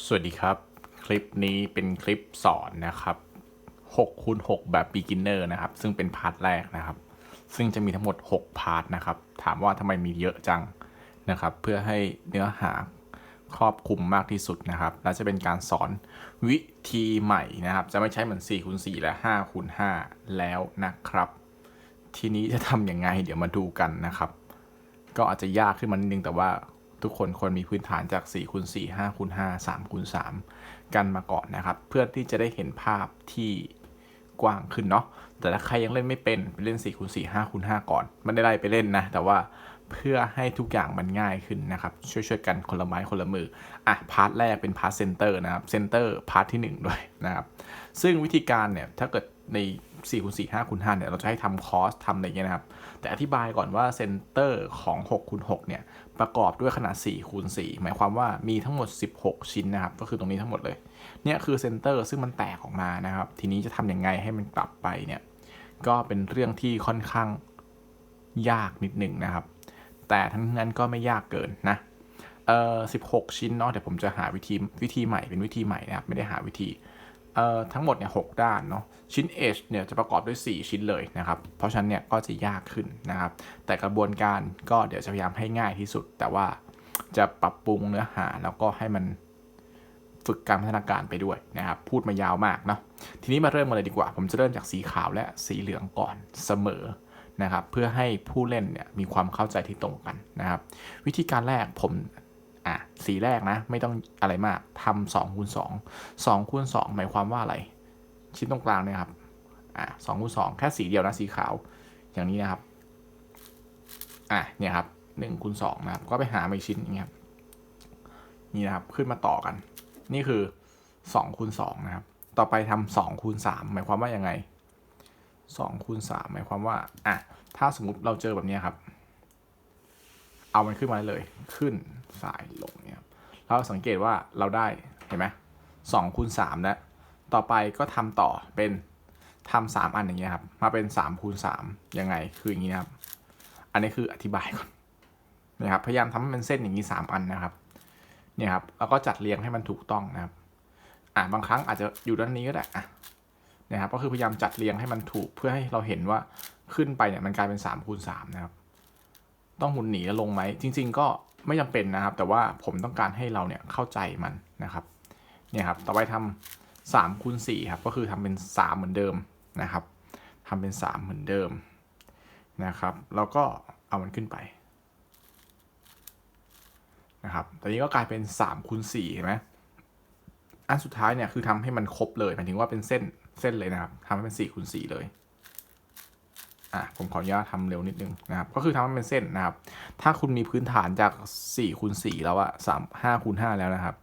สวัสดีครับ คลิปนี้เป็นคลิปสอนนะครับ6คูณ6แบบ beginner นะครับ ซึ่งเป็นพาร์ทแรกนะครับ ซึ่งจะมีทั้งหมด 6 พาร์ทนะครับ ถามว่าทำไมมีเยอะจังนะครับ เพื่อให้เนื้อหาครอบคลุมมากที่สุดนะครับ และจะเป็นการสอนวิธีใหม่นะครับ จะไม่ใช้เหมือน4คูณ4และ5คูณ5แล้วนะครับ ทีนี้จะทำยังไงเดี๋ยวมาดูกันนะครับ ก็อาจจะยากขึ้นมานิดนึงแต่ว่า ทุกคนควรมีพื้นฐานจาก4คูณ4 5คูณ5 3คูณ3กันมาก่อนนะครับ เพื่อที่จะได้เห็นภาพที่กว้างขึ้นเนาะแต่ถ้าใครยังเล่นไม่เป็นไปเล่น4คูณ4 5คูณ5ก่อนไม่ได้ไล่ไปเล่นนะ แต่ว่าเพื่อให้ทุกอย่างมันง่ายขึ้นนะครับ ช่วยๆกันคนละไม้คนละมืออะพาร์ทแรกเป็นพาร์ทเซนเตอร์นะครับเซนเตอร์พาร์ทที่ 1 ด้วยนะครับ ซึ่งวิธีการเนี่ยถ้าเกิด ใน4คูณ4 5คูณ5เนี่ยเราจะให้ทำคอสทำอะไรเงี้ยนะครับ แต่อธิบายก่อนว่าเซนเตอร์ของ6คูณ6เนี่ยประกอบด้วยขนาด4คูณ4หมายความว่ามีทั้งหมด 16 ชิ้นนะครับ ก็คือตรงนี้ทั้งหมดเลย เนี่ยคือเซนเตอร์ซึ่งมันแตกออกมานะครับ ทีนี้จะทำยังไงให้มันกลับไปเนี่ยก็เป็นเรื่องที่ค่อนข้างยากนิดหนึ่งนะครับ แต่ทั้งนั้นก็ไม่ยากเกินนะเออ16 ชิ้นเนาะเดี๋ยวผมจะหาวิธีวิธีใหม่เป็นวิธีใหม่นะครับไม่ได้หาวิธี เอ่อทั้งหมดเนี่ยหด้านเนาะชิ้น H เนี่ยจะประกอบด้วย 4 ชิ้นเลยนะครับ เพราะฉะนั้นเนี่ยก็จะยากขึ้นนะครับ แต่กระบวนการก็เดี๋ยวจะพยายามให้ง่ายที่สุด แต่ว่าจะปรับปรุงเนื้อหาแล้วก็ให้มันฝึกการพัฒนาการไปด้วยนะครับ พูดมายาวมากเนาะทีนี้มาเริ่มกันเลยดีกว่า ผมจะเริ่มจากสีขาวและสีเหลืองก่อนเสมอนะครับ เพื่อให้ผู้เล่นเนี่ยมีความเข้าใจที่ตรงกันนะครับ วิธีการแรกผม อะสีแรกนะ ไม่ต้องอะไรมากทำสองคูณสองสองคูณสองหมายความว่าอะไร ชิ้นตรงกลางเนี่ยครับอะสองคูณสองแค่สีเดียวนะสีขาว อย่างนี้นะครับอะเนี่ยครับหนึ่งคูณสองนะครับ ก็ไปหามาอีกชิ้นอย่างเงี้ยครับนี่นะครับขึ้นมาต่อกัน นี่คือสองคูณสองนะครับ ต่อไปทำสองคูณสามหมายความว่ายังไงสองคูณสามหมายความว่าอะถ้าสมมติเราเจอแบบนี้ครับ เอามันขึ้นมาเลย ขึ้นสายลงเนี่ยเราสังเกตว่าเราได้เห็นไหมสองคูณสามแล้วต่อไปก็ทำต่อเป็นทำสามอันอย่างเงี้ยครับ มาเป็นสามคูณสามยังไงคืออย่างนี้นะครับ อันนี้คืออธิบายก่อนนะครับพยายามทำให้มันเส้นอย่างนี้สามอันนะครับเนี่ยครับแล้วก็จัดเรียงให้มันถูกต้องนะครับอ่าบางครั้งอาจจะอยู่ด้านนี้ก็ได้อะนะครับก็คือพยายามจัดเรียงให้มันถูกเพื่อให้เราเห็นว่าขึ้นไปเนี่ยมันกลายเป็น3คูณ3นะครับ ต้องหมุนหนีแล้วลงไหม จริง ๆ ก็ไม่จำเป็นนะครับ แต่ว่าผมต้องการให้เราเนี่ยเข้าใจมันนะครับเนี่ยครับต่อไปทำสามคูณสี่ครับก็คือทำเป็นสามเหมือนเดิมนะครับทำเป็นสามเหมือนเดิมนะครับแล้วก็เอามันขึ้นไปนะครับตอนนี้ก็กลายเป็นสามคูณสี่เห็นไหมอันสุดท้ายเนี่ยคือทำให้มันครบเลยหมายถึงว่าเป็นเส้นเส้นเลยนะครับทำให้เป็นสี่คูณสี่เลย อะผมขออนุญาตทำเร็วนิดนึงนะครับ ก็คือทำให้เป็นเส้นนะครับ ถ้าคุณมีพื้นฐานจาก4คูณ4แล้วอะสามห้าคูณ5แล้วนะครับ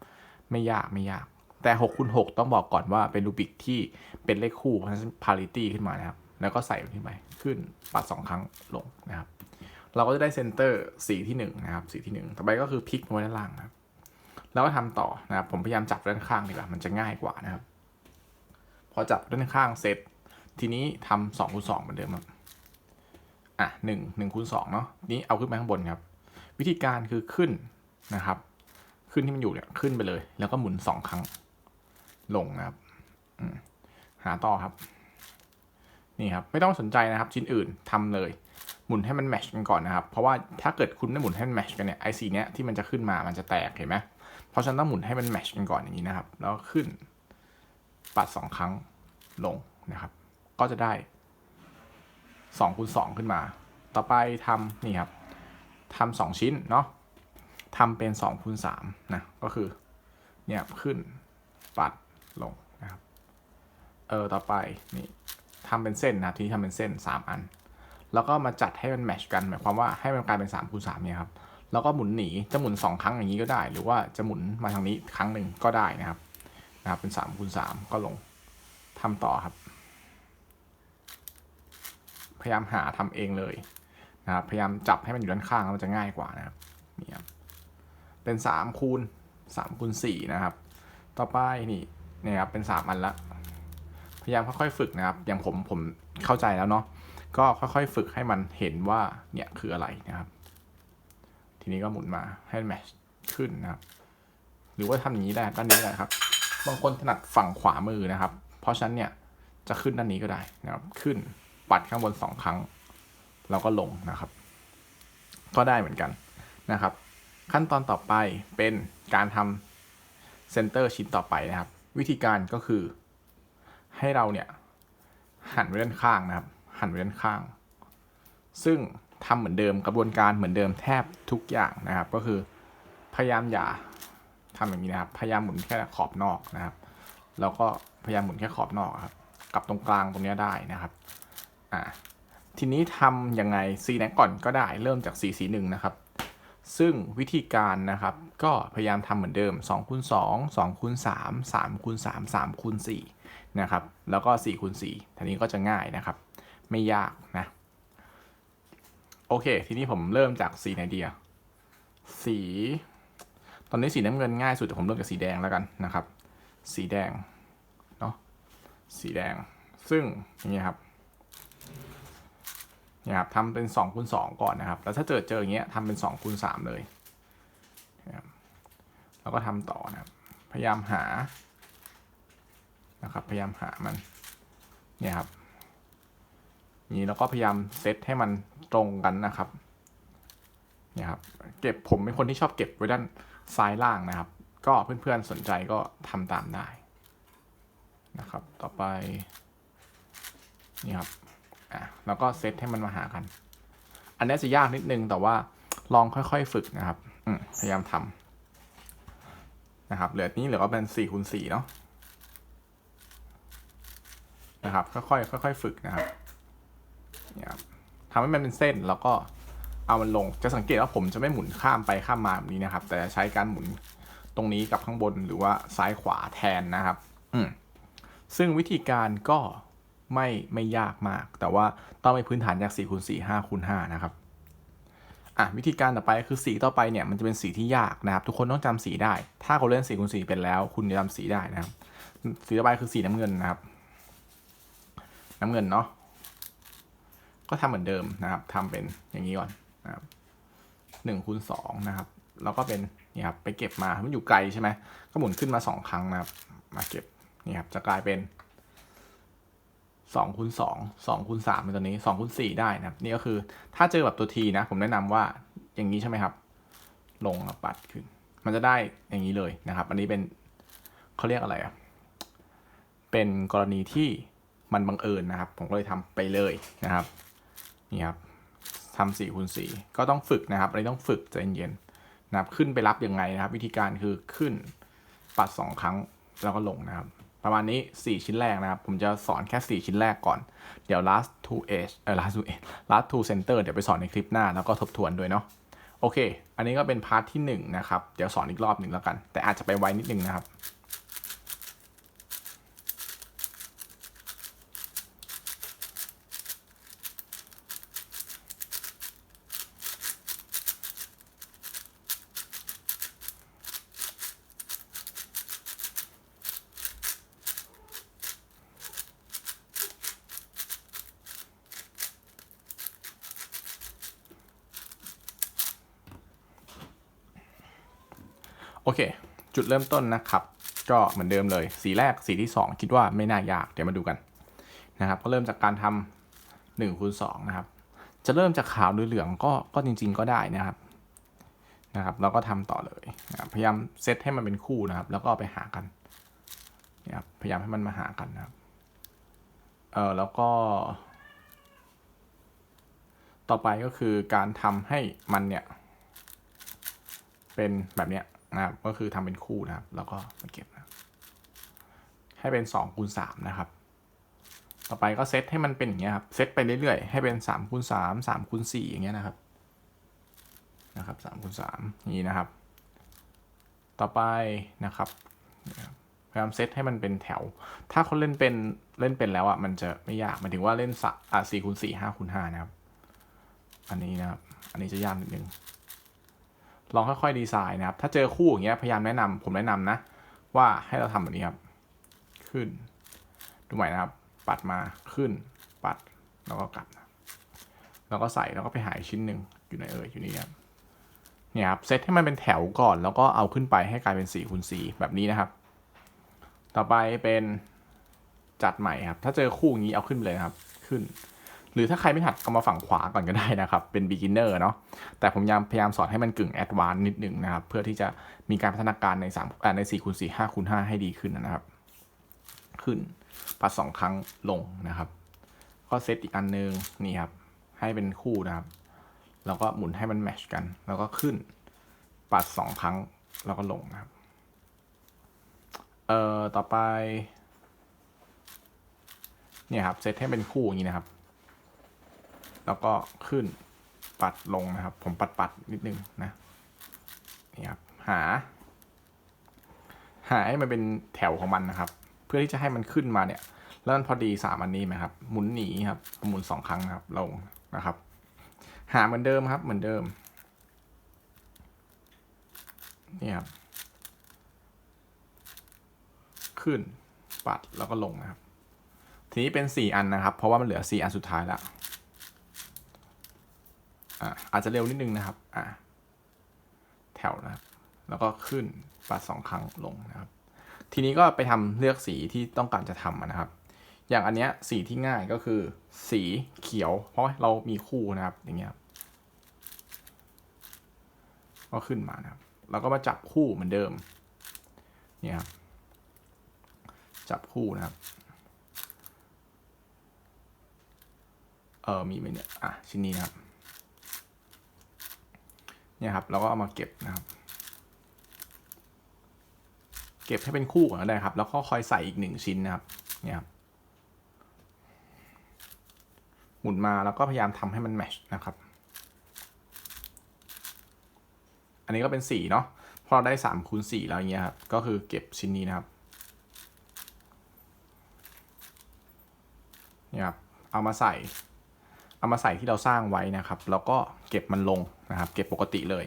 ไม่ยากไม่ยาก แต่6คูณ6ต้องบอกก่อนว่าเป็นรูบิกที่เป็นเลขคู่เพราะฉะนั้น parity ขึ้นมานะครับ แล้วก็ใส่ขึ้นไปขึ้นปัด 2 ครั้งลงนะครับ เราก็จะได้เซนเตอร์สีที่1นะครับสีที่ 1 ต่อไปก็คือพลิกไว้ด้านล่างนะครับ แล้วก็ทำต่อนะครับ ผมพยายามจับด้านข้างดีกว่ามันจะง่ายกว่านะครับ พอจับด้านข้างเสร็จ ทีนี้ทำ2คูณ2เหมือนเดิมครับ อะหนึ่งหนึ่งคูณสองเนาะนี้เอาขึ้นไปข้างบนครับ วิธีการคือขึ้นนะครับ ขึ้นที่มันอยู่เนี่ยขึ้นไปเลย แล้วก็หมุนสองครั้งลงนะครับหาต่อครับ นี่ครับ ไม่ต้องสนใจนะครับ ชิ้นอื่นทำเลย หมุนให้มันแมชกันก่อนนะครับ เพราะว่าถ้าเกิดคุณไม่หมุนให้มันแมชกันเนี่ยไอซีเนี้ยที่มันจะขึ้นมามันจะแตกเห็นไหมเพราะฉะนั้นต้องหมุนให้มันแมชกันก่อนอย่างนี้นะครับ แล้วขึ้นปัดสองครั้งลงนะครับ ก็จะได้ 2คูณ2ขึ้นมา ต่อไปทำนี่ครับทำสองชิ้นเนาะทำเป็น2คูณ3นะก็คือเนี่ยขึ้นปัดลงนะครับเออต่อไปนี่ทำเป็นเส้นนะทีนี้ทำเป็นเส้น 3 อัน แล้วก็มาจัดให้มันแมชกันหมายความว่าให้มันกลายเป็น3คูณ3เนี่ยครับแล้วก็หมุนหนีจะหมุน 2 ครั้งอย่างนี้ก็ได้ หรือว่าจะหมุนมาทางนี้ครั้งหนึ่งก็ได้นะครับนะครับเป็น3คูณ3ก็ลงทำต่อครับ พยายามหาทำเองเลยนะครับพยายามจับให้มันอยู่ด้านข้างแล้วมันจะง่ายกว่านะครับนี่ครับเป็นสามคูณสามคูณสี่นะครับ ต่อไปนี่นี่ครับเป็นสามอันละ พยายามค่อยๆฝึกนะครับ อย่างผมผมเข้าใจแล้วเนาะก็ค่อยๆฝึกให้มันเห็นว่าเนี่ยคืออะไรนะครับ ทีนี้ก็หมุนมาให้แมชขึ้นนะครับ หรือว่าทำอย่างนี้ได้ด้านนี้ได้ครับบางคนถนัดฝั่งขวามือนะครับ เพราะฉะนั้นเนี่ยจะขึ้นด้านนี้ก็ได้นะครับขึ้น ปัดข้างบนสองครั้ง แล้วก็ลงนะครับ ก็ได้เหมือนกันนะครับ ขั้นตอนต่อไปเป็นการทำเซนเตอร์ชิ้นต่อไปนะครับ วิธีการก็คือ ให้เราเนี่ยหันไปด้านข้างนะครับ หันไปด้านข้าง ซึ่งทำเหมือนเดิมกระบวนการเหมือนเดิมแทบทุกอย่างนะครับ ก็คือพยายามอย่าทำอย่างนี้นะครับ พยายามหมุนแค่ขอบนอกนะครับ แล้วก็พยายามหมุนแค่ขอบนอกครับ กับตรงกลางตรงนี้ได้นะครับ อ่าทีนี้ทำยังไงสีไหนก่อนก็ได้เริ่มจากสีสีหนึ่งนะครับ ซึ่งวิธีการนะครับ ก็พยายามทำเหมือนเดิม2คูณ2 2คูณ3 3คูณ3 3คูณ4นะครับ แล้วก็4คูณ4ทีนี้ก็จะง่ายนะครับ ไม่ยากนะ โอเค ทีนี้ผมเริ่มจากสีไหนดีอะสี ตอนนี้สีน้ำเงินง่ายสุดแต่ผมเริ่มจากสีแดงแล้วกันนะครับ สีแดง เนาะ สีแดง ซึ่งอย่างเงี้ยครับ นี่ยครับทำเป็น2คูณ2ก่อนนะครับ แล้วถ้าเจอเจออย่างเงี้ยทำเป็น2คูณ3เลยนะครับแล้วก็ทำต่อนะครับ พยายามหานะครับ พยายามหามันเนี่ยครับนี้แล้วก็พยายามเซตให้มันตรงกันนะครับเนี่ยครับ เก็บผมเป็นคนที่ชอบเก็บไว้ด้านซ้ายล่างนะครับ ก็เพื่อนๆสนใจก็ทำตามได้นะครับ ต่อไปนี่ครับ อะแล้วก็เซตให้มันมาหากัน อันนี้จะยากนิดนึงแต่ว่าลองค่อยๆฝึกนะครับพยายามทำนะครับ เหลือนี้เหลือก็เป็น4คูณ4เนาะนะครับค่อยๆค่อยๆฝึกนะครับนี่ครับทำให้มันเป็นเส้นแล้วก็เอามันลงจะสังเกตว่าผมจะไม่หมุนข้ามไปข้ามมาแบบนี้นะครับ แต่จะใช้การหมุนตรงนี้กับข้างบนหรือว่าซ้ายขวาแทนนะครับ อืมซึ่งวิธีการก็ ไม่ไม่ยากมาก แต่ว่าต้องมีพื้นฐานจาก4คูณ4 5คูณ5นะครับอะวิธีการต่อไปคือสีต่อไปเนี่ยมันจะเป็นสีที่ยากนะครับ ทุกคนต้องจำสีได้ ถ้าคุณเล่น4คูณ4เป็นแล้ว คุณจะจำสีได้นะครับ สีต่อไปคือสีน้ำเงินนะครับ น้ำเงินเนาะก็ทำเหมือนเดิมนะครับทำเป็นอย่างนี้ก่อนนะครับหนึ่งคูณสองนะครับ แล้วก็เป็นนี่ครับไปเก็บมามันอยู่ไกลใช่ไหมก็หมุนขึ้นมาสองครั้งนะครับ มาเก็บนี่ครับจะกลายเป็น สองคูณสองสองคูณสามเป็นตัวนี้สองคูณสี่ได้นะครับ นี่ก็คือถ้าเจอแบบตัวทีนะ ผมแนะนำว่าอย่างนี้ใช่ไหมครับ ลงปัดขึ้น มันจะได้อย่างนี้เลยนะครับ อันนี้เป็นเขาเรียกอะไรอะ เป็นกรณีที่มันบังเอิญนะครับ ผมก็เลยทำไปเลยนะครับ นี่ครับทำสี่คูณสี่ก็ต้องฝึกนะครับอันนี้ต้องฝึกใจเย็นๆนะครับ ขึ้นไปรับยังไงนะครับ วิธีการคือขึ้นปัดสองครั้งแล้วก็ลงนะครับ ประมาณนี้ 4 ชิ้นแรกนะครับ ผมจะสอนแค่ 4 ชิ้นแรกก่อน เดี๋ยว last to edge เออ last to edge last to center เดี๋ยวไปสอนในคลิปหน้าแล้วก็ทบทวนด้วยเนาะโอเค อันนี้ก็เป็นพาร์ทที่1นะครับ เดี๋ยวสอนอีกรอบหนึ่งแล้วกัน แต่อาจจะไปไวนิดนึงนะครับ โอเค จุดเริ่มต้นนะครับ ก็เหมือนเดิมเลย สีแรกสีที่ 2 คิดว่าไม่น่ายาก เดี๋ยวมาดูกันนะครับ ก็เริ่มจากการทำหนึ่งคูณสองนะครับ จะเริ่มจากขาวหรือเหลืองก็ก็จริง ๆ ก็ได้นะครับนะครับ แล้วก็ทำต่อเลยนะพยายามเซตให้มันเป็นคู่นะครับ แล้วก็ไปหากันนะครับพยายามให้มันมาหากันนะครับเออแล้วก็ ต่อไปก็คือการทำให้มันเนี่ย เป็นแบบเนี้ย นะครับ ก็คือทำเป็นคู่นะครับ แล้วก็มาเก็บนะให้เป็น2คูณ3นะครับ ต่อไปก็เซตให้มันเป็นอย่างเงี้ยครับ เซตไปเรื่อยๆ ให้เป็น3คูณ3 3คูณ4อย่างเงี้ยนะครับ นะครับ3คูณ3อย่างนี้นะครับ ต่อไปนะครับพยายามเซตให้มันเป็นแถว ถ้าคนเล่นเป็นเล่นเป็นแล้วอะมันจะไม่ยากหมายถึงว่าเล่นสะอะ4คูณ4 5คูณ5นะครับ อันนี้นะครับ อันนี้จะยากนิดนึง ลองค่อยๆดีไซน์นะครับ ถ้าเจอคู่อย่างเงี้ยพยายามแนะนำผมแนะนำนะ ว่าให้เราทำแบบนี้ครับ ขึ้น ดูใหม่นะครับ ปัดมาขึ้น ปัดแล้วก็กลับแล้วก็ใส่แล้วก็ไปหาอีกชิ้นหนึ่งอยู่ไหนเอ่ยอยู่นี่ครับเนี่ยครับเซตให้มันเป็นแถวก่อนแล้วก็เอาขึ้นไปให้กลายเป็น4คูณ4แบบนี้นะครับ ต่อไปเป็นจัดใหม่ครับ ถ้าเจอคู่อย่างนี้เอาขึ้นเลยครับ ขึ้น หรือถ้าใครไม่หัดก็มาฝั่งขวาก่อนก็ได้นะครับ เป็น beginner เนาะแต่ผมยามพยายามสอนให้มันกึ่ง advanced นิดหนึ่งนะครับ เพื่อที่จะมีการพัฒนาการใน3อ่าใน4คูณ4 5คูณ5ให้ดีขึ้นนะครับ ขึ้นปัดสองครั้งลงนะครับก็เซตอีกอันนึงนี่ครับ ให้เป็นคู่นะครับ แล้วก็หมุนให้มันแมชกัน แล้วก็ขึ้นปัดสองครั้งแล้วก็ลงนะครับ เอ่อ ต่อไป เนี่ยครับ เซตให้เป็นคู่อย่างนี้นะครับ แล้วก็ขึ้นปัดลงนะครับ ผมปัดปัดนิดนึงนะนี่ครับหา หาให้มันเป็นแถวของมันนะครับ เพื่อที่จะให้มันขึ้นมาเนี่ย แล้วมันพอดีสามอันนี้ไหมครับ หมุนหนีครับหมุนสองครั้งนะครับลงนะครับ หาเหมือนเดิมครับ เหมือนเดิมนี่ครับขึ้นปัดแล้วก็ลงนะครับ ทีนี้เป็นสี่อันนะครับ เพราะว่ามันเหลือสี่อันสุดท้ายแล้ว อ่าอาจจะเร็วนิดนึงนะครับอ่าแถวนะครับ แล้วก็ขึ้นปัดสองครั้งลงนะครับ ทีนี้ก็ไปทำเลือกสีที่ต้องการจะทำนะครับ อย่างอันเนี้ยสีที่ง่ายก็คือ สีเขียว เพราะเรามีคู่นะครับอย่างเงี้ยครับก็ขึ้นมานะครับแล้วก็มาจับคู่เหมือนเดิมเนี่ยครับจับคู่นะครับ เออมีไหมเนี่ย อะ ชิ้นนี้นะครับ เนี่ยครับแล้วก็เอามาเก็บนะครับ เก็บให้เป็นคู่ก่อนก็ได้ครับ แล้วก็คอยใส่อีกหนึ่งชิ้นนะครับ เนี่ยครับ หมุนมาแล้วก็พยายามทำให้มันแมชนะครับ อันนี้ก็เป็นสี่เนาะพอเราได้สามคูณสี่แล้วอย่างเงี้ยครับ ก็คือเก็บชิ้นนี้นะครับ เนี่ยครับ เอามาใส่ เอามาใส่ที่เราสร้างไว้นะครับแล้วก็เก็บมันลงนะครับเก็บปกติเลย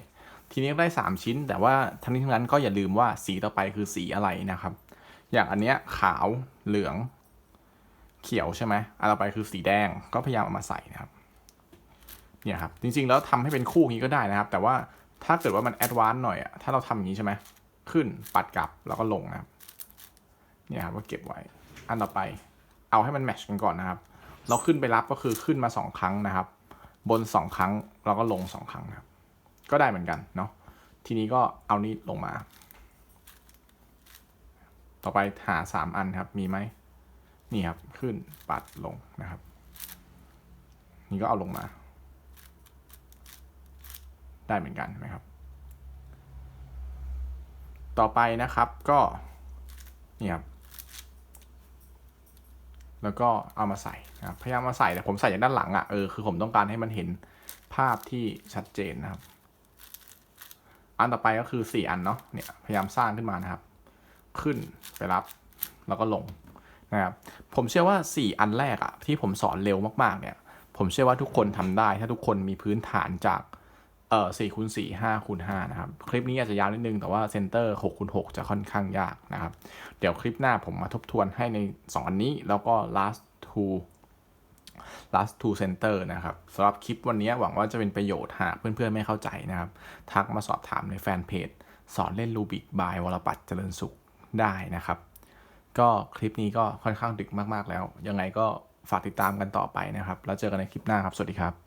ทีนี้ได้ 3 ชิ้น แต่ว่าทั้งนี้ทั้งนั้นก็อย่าลืมว่าสีต่อไปคือสีอะไรนะครับ อย่างอันเนี้ยขาวเหลือง เขียวใช่ไหมอันต่อไปคือสีแดงก็พยายามเอามาใส่นะครับเนี่ยครับจริงๆแล้วทำให้เป็นคู่นี้ก็ได้นะครับ แต่ว่าถ้าเกิดว่ามันแอดวานซ์หน่อยอะถ้าเราทำอย่างนี้ใช่ไหมขึ้นปัดกลับแล้วก็ลงนะครับเนี่ยครับก็เก็บไว้อันต่อไป เอาให้มันแมชกันก่อนนะครับ เราขึ้นไปรับก็คือขึ้นมาสองครั้งนะครับ บนสองครั้งแล้วก็ลงสองครั้งนะครับ ก็ได้เหมือนกันเนาะทีนี้ก็เอานี้ลงมา ต่อไปหาสามอันครับมีไหมนี่ครับขึ้นปัดลงนะครับ นี่ก็เอาลงมา ได้เหมือนกันไหมครับ ต่อไปนะครับก็นี่ครับ แล้วก็เอามาใส่นะครับพยายามมาใส่แต่ผมใส่จากด้านหลังอะ่ะเออคือผมต้องการให้มันเห็นภาพที่ชัดเจนนะครับ อันต่อไปก็คือสี่อันเนาะเนี่ยพยายามสร้างขึ้นมานะครับ ขึ้นไปรับแล้วก็ลงนะครับผมเชื่อว่าสี่อันแรกอะที่ผมสอนเร็วมากๆเนี่ย ผมเชื่อว่าทุกคนทำได้ถ้าทุกคนมีพื้นฐานจาก เอ่อสี่คูณสี่ห้าคูณห้านะครับ คลิปนี้อาจจะยาวนิดนึง แต่ว่าเซนเตอร์หกคูณหกจะค่อนข้างยากนะครับ เดี๋ยวคลิปหน้าผมมาทบทวนให้ใน2อันนี้ แล้วก็ last two last two center นะครับสำหรับคลิปวันนี้หวังว่าจะเป็นประโยชน์หากเพื่อนๆไม่เข้าใจนะครับ ทักมาสอบถามในแฟนเพจ สอนเล่นรูบิกบายวรปัตเจริญสุขได้นะครับ ก็คลิปนี้ก็ค่อนข้างดึกมากๆแล้ว ยังไงก็ฝากติดตามกันต่อไปนะครับ แล้วเจอกันในคลิปหน้าครับ สวัสดีครับ